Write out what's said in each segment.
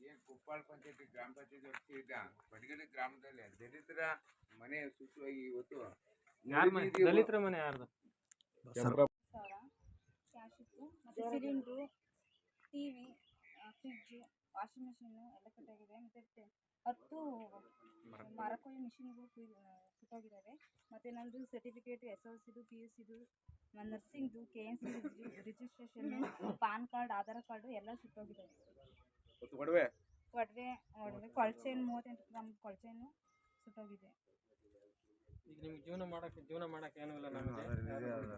ಏನ್ ಕುಪ್ಪಾಳ ಪಂಚಾಯತಿ ಗ್ರಾಮ ಪಂಚಾಯತಿ ಇದ್ದ? ಬಡಗಲಿ ಗ್ರಾಮದಲ್ಲಿ ದಲಿತರ ಮನೆ ಸುತ್ತುವಾಗಿ ಇವತ್ತು ಯಾರ ಮನೆ? ನದಿ ದಲಿತರ ಮನೆ ಯಾರ್ದು? ಟಿವಿ ಕ್ಯಾಶ್ ಇತ್ತು. ಮತ್ತು cylinder T V fridge washing machine ಎಲ್ಲ ಕಟ್ಟಾಗಿದೆ. ಮತ್ತು ಹತ್ತು ಮರಕೊಯ್ಯೋ ಮಿಷಿನ್ಗಳು ಸುಟ್ಟೋಗಿದ್ದಾವೆ ಮತ್ತು ನಂದು ಸರ್ಟಿಫಿಕೇಟ್ ಎಸ್ ಎಲ್ ಸಿದು ಪಿ ಯು ಸಿದು ನರ್ಸಿಂಗ್ದು K N C registration PAN card Aadhaar card ಎಲ್ಲ ಸುಟ್ಟೋಗಿದ್ದಾವೆ ಒಡವೆ? ಒಡವೆ ಒಡವೆ ಕೊಳ್ಚೇನು ಮೂವತ್ತೆಂಟು ಗ್ರಾಮ್ ಕೊಳ್ಚೇನು ಸುಟ್ಟೋಗಿದೆ ಈಗ ನಿಮ್ಗೆ ಜೀವನ ಮಾಡಕ್ಕೆ ಜೀವನ ಮಾಡಕ್ಕೆ ಏನೂ ಇಲ್ಲ ನಮಗೆ.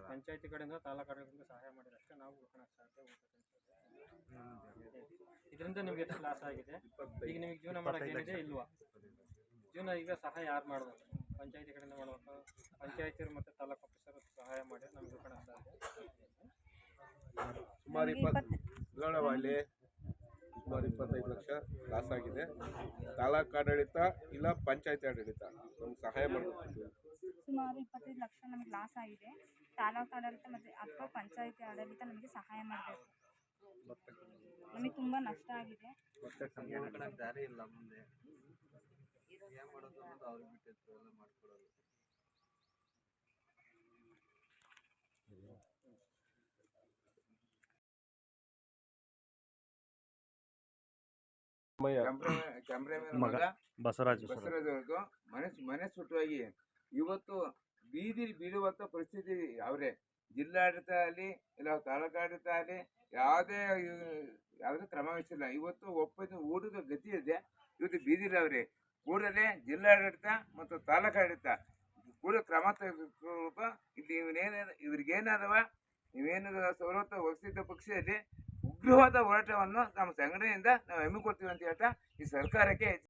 ಪಂಚಾಯತಿ ಕಡೆಯಿಂದ ತಾಲೂಕು ಕಡೆಯಿಂದ ಸಹಾಯ ಮಾಡಿದ್ರೆ ಅಷ್ಟೇ ನಾವು ಉಳ್ಕೊಳಕ್ಕೆ ಸಾಧ್ಯ ಇದರಿಂದ ನಿಮಗೆ ಎಷ್ಟು ಲಾಸ್ ಆಗಿದೆ? ಈಗ ನಿಮಗೆ ಜೀವನ ಮಾಡಕ್ಕೆ ಏನಿದೆ ಇಲ್ವಾ? ಜೀವನ ಈಗ ಸಹಾಯ ಯಾರು ಮಾಡಬೇಕು? ಪಂಚಾಯತಿ ಕಡೆಯಿಂದ ಮಾಡಬೇಕು. ಪಂಚಾಯತಿಯರು ಮತ್ತು ತಾಲೂಕು ಆಫೀಸರು ಸಹಾಯ ಮಾಡಿ ನಮಗೆ ಸಾಧ್ಯ. ಸುಮಾರು ಇಪ್ಪತ್ತು ಸುಮಾರು ಇಪ್ಪತ್ತೈದು ಲಕ್ಷ ಲಾಸ್ ಆಗಿದೆ. ತಾಲೂಕು ಆಡಳಿತ ಇಲ್ಲ ಪಂಚಾಯತಿ ಆಡಳಿತ? ನಮ್ಗೆ ಸಹಾಯ ಮಾಡಬೇಕು. ಸುಮಾರು ಇಪ್ಪತ್ತೈದು ಲಕ್ಷ ನಮಗೆ ಲಾಸ್ ಆಗಿದೆ. ತಾಲೂಕು ಆಡಳಿತ ಮತ್ತು ಅಥವಾ ಪಂಚಾಯತಿ ಆಡಳಿತ ನಮಗೆ ಸಹಾಯ ಮಾಡಬೇಕು. ನಮಗೆ ತುಂಬ ನಷ್ಟ ಆಗಿದೆ. ಮುಂದೆ. ಏನ್ ಮಾಡೋದು ಅನ್ನೋದು ಅವ್ರಿಗೆ ಬಿಟ್ಟಿತ್ತು ಎಲ್ಲ ಮಾಡ್ಕೊಡೋದು. ಮಗ. ಬಸವರಾಜ್ ಬಸವರಾಜ್ ಅವ್ರದ್ದು ಮನೆ ಮನೆ ಸುಟ್ಟುವಾಗಿ ಇವತ್ತು ಬೀದಿ ಬೀಳುವಂತ ಪರಿಸ್ಥಿತಿ ಅವರೇ. ಜಿಲ್ಲಾಡಳಿತ ಆಗಲಿ ಇಲ್ಲ ತಾಲೂಕು ಆಡಳಿತ ಆಗಲಿ ಯಾವುದೇ ಯಾವುದೇ ಕ್ರಮ ವಹಿಸಿಲ್ಲ. ಇವತ್ತು ಒಪ್ಪಿದ ಊಟದ ಗತಿ ಇದೆ. ಇವತ್ತು ಬೀದಿಲಿ ಅವರೇ. ಕೂಡಲೇ ಜಿಲ್ಲಾಡಳಿತ ಮತ್ತು ತಾಲೂಕಾಡಳಿತ ಕೂಡ ಕ್ರಮ ತೆಗೆದುಕೊಳ್ಳಬೇಕು ಇಲ್ಲಿ ಇವನೇನ ಇವ್ರಿಗೇನಾದವ ಇವೇನು ಸವಲತ್ತು ವಹಿಸಿದ್ದ ಪಕ್ಷದಲ್ಲಿ ಉಗ್ರವಾದ ಹೋರಾಟವನ್ನು ನಮ್ಮ ಸಂಘಟನೆಯಿಂದ ನಾವು ಹಮ್ಮಿಕೊಡ್ತೀವಿ ಅಂತ ಹೇಳ್ತಾ ಈ ಸರ್ಕಾರಕ್ಕೆ